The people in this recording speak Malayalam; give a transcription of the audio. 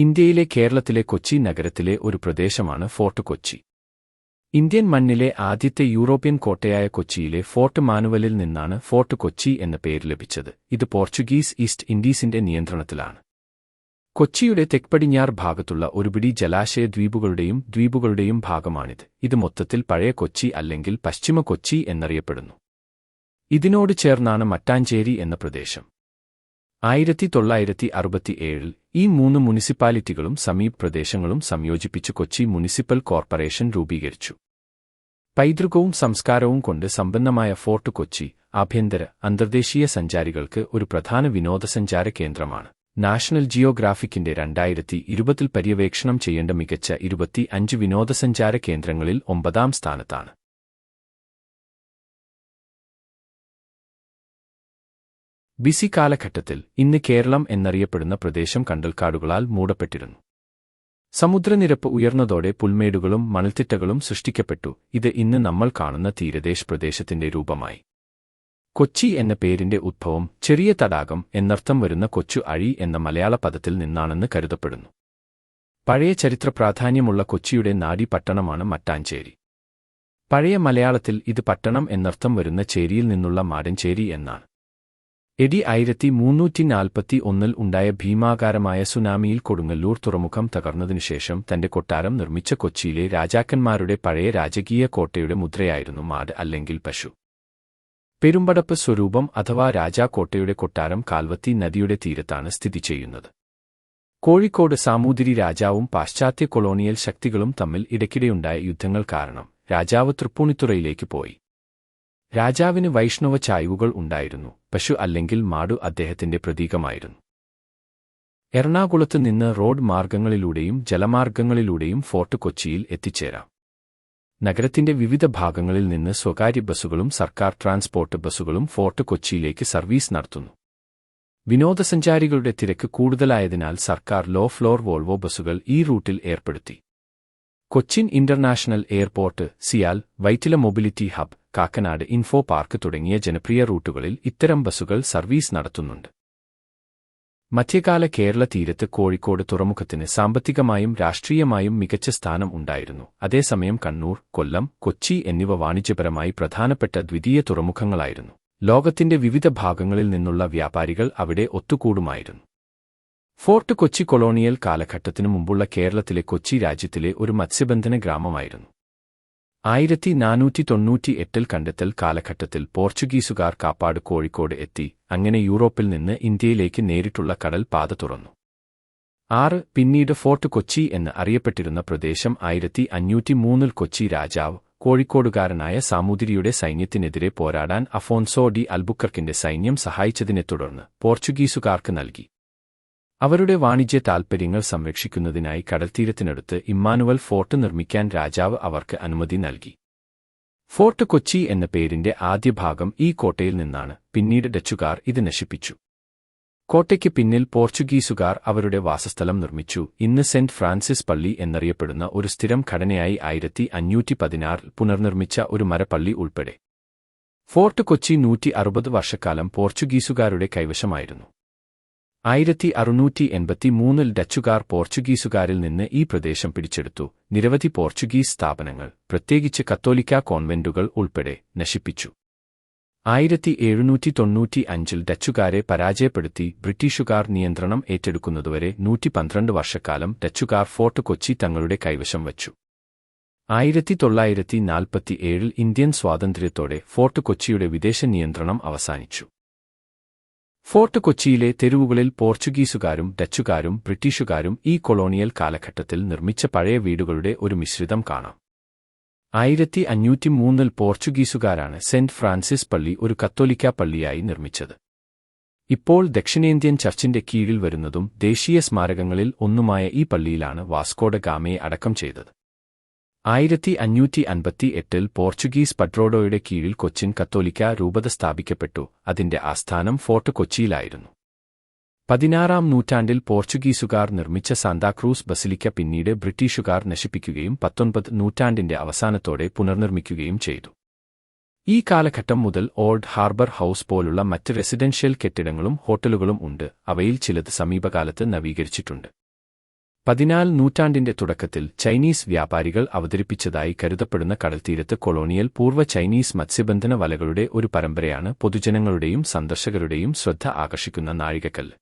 ഇന്ത്യയിലെ കേരളത്തിലെ കൊച്ചി നഗരത്തിലെ ഒരു പ്രദേശമാണ് ഫോർട്ട് കൊച്ചി. ഇന്ത്യൻ മണ്ണിലെ ആദ്യത്തെ യൂറോപ്യൻ കോട്ടയായ കൊച്ചിയിലെ ഫോർട്ട് മാനുവലിൽ നിന്നാണ് ഫോർട്ട് കൊച്ചി എന്ന പേര് ലഭിച്ചത്. ഇത് പോർച്ചുഗീസ് ഈസ്റ്റ് ഇൻഡീസിന്റെ നിയന്ത്രണത്തിലാണ്. കൊച്ചിയുടെ തെക്പടിഞ്ഞാർ ഭാഗത്തുള്ള ഒരുപിടി ജലാശയ ദ്വീപുകളുടെയും ദ്വീപുകളുടെയും ഭാഗമാണിത്. ഇത് മൊത്തത്തിൽ പഴയ കൊച്ചി അല്ലെങ്കിൽ പശ്ചിമ കൊച്ചി എന്നറിയപ്പെടുന്നു. ഇതിനോട് ചേർന്നാണ് മട്ടാഞ്ചേരി എന്ന പ്രദേശം. ആയിരത്തി തൊള്ളായിരത്തി അറുപത്തിയേഴിൽ ഈ മൂന്ന് മുനിസിപ്പാലിറ്റികളും സമീപ് പ്രദേശങ്ങളും സംയോജിപ്പിച്ച് കൊച്ചി മുനിസിപ്പൽ കോർപ്പറേഷൻ രൂപീകരിച്ചു. പൈതൃകവും സംസ്കാരവും കൊണ്ട് സമ്പന്നമായ ഫോർട്ട് കൊച്ചി ആഭ്യന്തര അന്തർദേശീയ സഞ്ചാരികൾക്ക് ഒരു പ്രധാന വിനോദസഞ്ചാര കേന്ദ്രമാണ്. നാഷണൽ ജിയോഗ്രാഫിക്കിന്റെ രണ്ടായിരത്തി ഇരുപതിൽ പര്യവേക്ഷണം ചെയ്യേണ്ട മികച്ച ഇരുപത്തി അഞ്ച് വിനോദസഞ്ചാര കേന്ദ്രങ്ങളിൽ ഒമ്പതാം സ്ഥാനത്താണ്. ബിസി കാലഘട്ടത്തിൽ ഇന്ന് കേരളം എന്നറിയപ്പെടുന്ന പ്രദേശം കണ്ടൽക്കാടുകളാൽ മൂടപ്പെട്ടിരുന്നു. സമുദ്രനിരപ്പ് ഉയർന്നതോടെ പുൽമേടുകളും മണൽത്തിട്ടകളും സൃഷ്ടിക്കപ്പെട്ടു. ഇത് ഇന്ന് നമ്മൾ കാണുന്ന തീരദേശ പ്രദേശത്തിന്റെ രൂപമായി. കൊച്ചി എന്ന പേരിന്റെ ഉദ്ഭവം ചെറിയ തടാകം എന്നർത്ഥം വരുന്ന കൊച്ചു അഴി എന്ന മലയാള പദത്തിൽ നിന്നാണെന്ന് കരുതപ്പെടുന്നു. പഴയ ചരിത്ര പ്രാധാന്യമുള്ള കൊച്ചിയുടെ നാടി പട്ടണമാണ് മട്ടാഞ്ചേരി. പഴയ മലയാളത്തിൽ ഇത് പട്ടണം എന്നർത്ഥം വരുന്ന ചേരിയിൽ നിന്നുള്ള മാടഞ്ചേരി എന്നാണ്. എഡി ആയിരത്തി മുന്നൂറ്റി നാൽപ്പത്തി ഒന്നിൽ ഉണ്ടായ ഭീമാകാരമായ സുനാമിയിൽ കൊടുങ്ങല്ലൂർ തുറമുഖം തകർന്നതിനുശേഷം തന്റെ കൊട്ടാരം നിർമ്മിച്ച കൊച്ചിയിലെ രാജാക്കന്മാരുടെ പഴയ രാജകീയ കോട്ടയുടെ മുദ്രയായിരുന്നു മാട് അല്ലെങ്കിൽ പശു. പെരുമ്പടപ്പ് സ്വരൂപം അഥവാ രാജാക്കോട്ടയുടെ കൊട്ടാരം കാൽവത്തി നദിയുടെ തീരത്താണ് സ്ഥിതി ചെയ്യുന്നത്. കോഴിക്കോട് സാമൂതിരി രാജാവും പാശ്ചാത്യ കൊളോണിയൽ ശക്തികളും തമ്മിൽ ഇടയ്ക്കിടെയുണ്ടായ യുദ്ധങ്ങൾ കാരണം രാജാവ് തൃപ്പൂണിത്തുറയിലേക്ക് പോയി. രാജാവിന് വൈഷ്ണവ ചായ്വുകൾ ഉണ്ടായിരുന്നു. പശു അല്ലെങ്കിൽ മാടു അദ്ദേഹത്തിന്റെ പ്രതീകമായിരുന്നു. എറണാകുളത്ത് നിന്ന് റോഡ് മാർഗങ്ങളിലൂടെയും ജലമാർഗങ്ങളിലൂടെയും ഫോർട്ട് കൊച്ചിയിൽ എത്തിച്ചേരാം. നഗരത്തിന്റെ വിവിധ ഭാഗങ്ങളിൽ നിന്ന് സ്വകാര്യ ബസ്സുകളും സർക്കാർ ട്രാൻസ്പോർട്ട് ബസ്സുകളും ഫോർട്ട് കൊച്ചിയിലേക്ക് സർവീസ് നടത്തുന്നു. വിനോദസഞ്ചാരികളുടെ തിരക്ക് കൂടുതലായതിനാൽ സർക്കാർ ലോ ഫ്ലോർ വോൾവോ ബസ്സുകൾ ഈ റൂട്ടിൽ ഏർപ്പെടുത്തി. Cochin international airport CIAL Vyttila mobility hub Kakkanad info park തുടങ്ങിയ ജനപ്രിയ റൂട്ടുകളിൽ ഇത്തരം ബസ്സുകൾ സർവീസ് നടത്തുന്നുണ്ട്. മധ്യകാല കേരള തീരത്ത് കോഴിക്കോട് തുറമുഖത്തിന് സാമ്പത്തികമായും രാഷ്ട്രീയമായും മികച്ച സ്ഥാനം ഉണ്ടായിരുന്നു. അതേസമയം കണ്ണൂർ കൊല്ലം കൊച്ചി എന്നിവ വാണിജ്യപരമായി പ്രധാനപ്പെട്ട ദ്വിതീയ തുറമുഖങ്ങളായിരുന്നു. ലോകത്തിന്റെ വിവിധ ഭാഗങ്ങളിൽ നിന്നുള്ള വ്യാപാരികൾ അവിടെ ഒത്തുകൂടുമായിരുന്നു. ഫോർട്ട് കൊച്ചി കൊളോണിയൽ കാലഘട്ടത്തിനു മുമ്പുള്ള കേരളത്തിലെ കൊച്ചി രാജ്യത്തിലെ ഒരു മത്സ്യബന്ധന ഗ്രാമമായിരുന്നു. ആയിരത്തി നാനൂറ്റി തൊണ്ണൂറ്റി എട്ടിൽ കണ്ടെത്തൽ കാലഘട്ടത്തിൽ പോർച്ചുഗീസുകാർ കാപ്പാട് കോഴിക്കോട് എത്തി. അങ്ങനെ യൂറോപ്പിൽ നിന്ന് ഇന്ത്യയിലേക്ക് നേരിട്ടുള്ള കടൽ പാത തുറന്നു. ആറ് പിന്നീട് ഫോർട്ട് കൊച്ചി എന്ന് അറിയപ്പെട്ടിരുന്ന പ്രദേശം ആയിരത്തി അഞ്ഞൂറ്റി മൂന്നിൽ കൊച്ചി രാജാവ് കോഴിക്കോടുകാരനായ സാമൂതിരിയുടെ സൈന്യത്തിനെതിരെ പോരാടാൻ അഫോൻസോ ഡി അൽബുക്കർക്കിന്റെ സൈന്യം സഹായിച്ചതിനെ തുടർന്ന് പോർച്ചുഗീസുകാർക്ക് നൽകി. അവരുടെ വാണിജ്യ താൽപ്പര്യങ്ങൾ സംരക്ഷിക്കുന്നതിനായി കടൽത്തീരത്തിനടുത്ത് ഇമ്മാനുവൽ ഫോർട്ട് നിർമ്മിക്കാൻ രാജാവ് അവർക്ക് അനുമതി നൽകി. ഫോർട്ട് കൊച്ചി എന്ന പേരിന്റെ ആദ്യ ഭാഗം ഈ കോട്ടയിൽ നിന്നാണ് പിന്നീട് ഡച്ചുകാർ ഇത് നശിപ്പിച്ചു. കോട്ടയ്ക്ക് പിന്നിൽ പോർച്ചുഗീസുകാർ അവരുടെ വാസസ്ഥലം നിർമ്മിച്ചു. ഇന്ന് സെന്റ് ഫ്രാൻസിസ് പള്ളി എന്നറിയപ്പെടുന്ന ഒരു സ്ഥിരം ഘടനയായി ആയിരത്തി അഞ്ഞൂറ്റി പതിനാറിൽ പുനർനിർമ്മിച്ച ഒരു മരപ്പള്ളി ഉൾപ്പെടെ. ഫോർട്ട് കൊച്ചി നൂറ്റി അറുപത് വർഷക്കാലം പോർച്ചുഗീസുകാരുടെ കൈവശമായിരുന്നു. ആയിരത്തി അറുന്നൂറ്റി എൺപത്തി മൂന്നിൽ ഡച്ചുകാർ പോർച്ചുഗീസുകാരിൽ നിന്ന് ഈ പ്രദേശം പിടിച്ചെടുത്തു. നിരവധി പോർച്ചുഗീസ് സ്ഥാപനങ്ങൾ പ്രത്യേകിച്ച് കത്തോലിക്ക കോൺവെന്റുകൾ ഉൾപ്പെടെ നശിപ്പിച്ചു. ആയിരത്തി എഴുന്നൂറ്റി തൊണ്ണൂറ്റി അഞ്ചിൽ ഡച്ചുകാരെ പരാജയപ്പെടുത്തി ബ്രിട്ടീഷുകാർ നിയന്ത്രണം ഏറ്റെടുക്കുന്നതുവരെ നൂറ്റി പന്ത്രണ്ട് വർഷക്കാലം ഡച്ചുകാർ ഫോർട്ട് കൊച്ചി തങ്ങളുടെ കൈവശം വച്ചു. ആയിരത്തി തൊള്ളായിരത്തി നാൽപ്പത്തിയേഴിൽ ഇന്ത്യൻ സ്വാതന്ത്ര്യത്തോടെ ഫോർട്ട് കൊച്ചിയുടെ വിദേശ നിയന്ത്രണം അവസാനിച്ചു. ഫോർട്ട് കൊച്ചിയിലെ തെരുവുകളിൽ പോർച്ചുഗീസുകാരും ഡച്ചുകാരും ബ്രിട്ടീഷുകാരും ഈ കൊളോണിയൽ കാലഘട്ടത്തിൽ നിർമ്മിച്ച പഴയ വീടുകളുടെ ഒരു മിശ്രിതം കാണാം. ആയിരത്തി അഞ്ഞൂറ്റി മൂന്നിൽ പോർച്ചുഗീസുകാരാണ് സെന്റ് ഫ്രാൻസിസ് പള്ളി ഒരു കത്തോലിക്ക പള്ളിയായി നിർമ്മിച്ചത്. ഇപ്പോൾ ദക്ഷിണേന്ത്യൻ ചർച്ചിന്റെ കീഴിൽ വരുന്നതും ദേശീയ സ്മാരകങ്ങളിൽ ഒന്നുമായ ഈ പള്ളിയിലാണ് വാസ്കോഡ ഗാമയെ അടക്കം ചെയ്തത്. ആയിരത്തി അഞ്ഞൂറ്റി അൻപത്തി എട്ടിൽ പോർച്ചുഗീസ് പട്രോഡോയുടെ കീഴിൽ കൊച്ചിൻ കത്തോലിക്ക രൂപത സ്ഥാപിക്കപ്പെട്ടു. അതിന്റെ ആസ്ഥാനം ഫോർട്ട് കൊച്ചിയിലായിരുന്നു. പതിനാറാം നൂറ്റാണ്ടിൽ പോർച്ചുഗീസുകാർ നിർമ്മിച്ച സാന്താക്രൂസ് ബസിലിക്ക പിന്നീട് ബ്രിട്ടീഷുകാർ നശിപ്പിക്കുകയും പത്തൊൻപത് നൂറ്റാണ്ടിന്റെ അവസാനത്തോടെ പുനർനിർമ്മിക്കുകയും ചെയ്തു. ഈ കാലഘട്ടം മുതൽ ഓൾഡ് ഹാർബർ ഹൌസ് പോലുള്ള മറ്റ് റെസിഡൻഷ്യൽ കെട്ടിടങ്ങളും ഹോട്ടലുകളും ഉണ്ട്. അവയിൽ ചിലത് സമീപകാലത്ത് നവീകരിച്ചിട്ടുണ്ട്. പതിനാല് നൂറ്റാണ്ടിന്റെ തുടക്കത്തിൽ ചൈനീസ് വ്യാപാരികൾ അവതരിപ്പിച്ചതായി കരുതപ്പെടുന്ന കടൽത്തീരത്ത് കൊളോണിയൽ പൂർവ ചൈനീസ് മത്സ്യബന്ധന വലകളുടെ ഒരു പരമ്പരയാണ് പൊതുജനങ്ങളുടെയും സന്ദർശകരുടെയും ശ്രദ്ധ ആകർഷിക്കുന്ന നാഴികക്കല്ല്.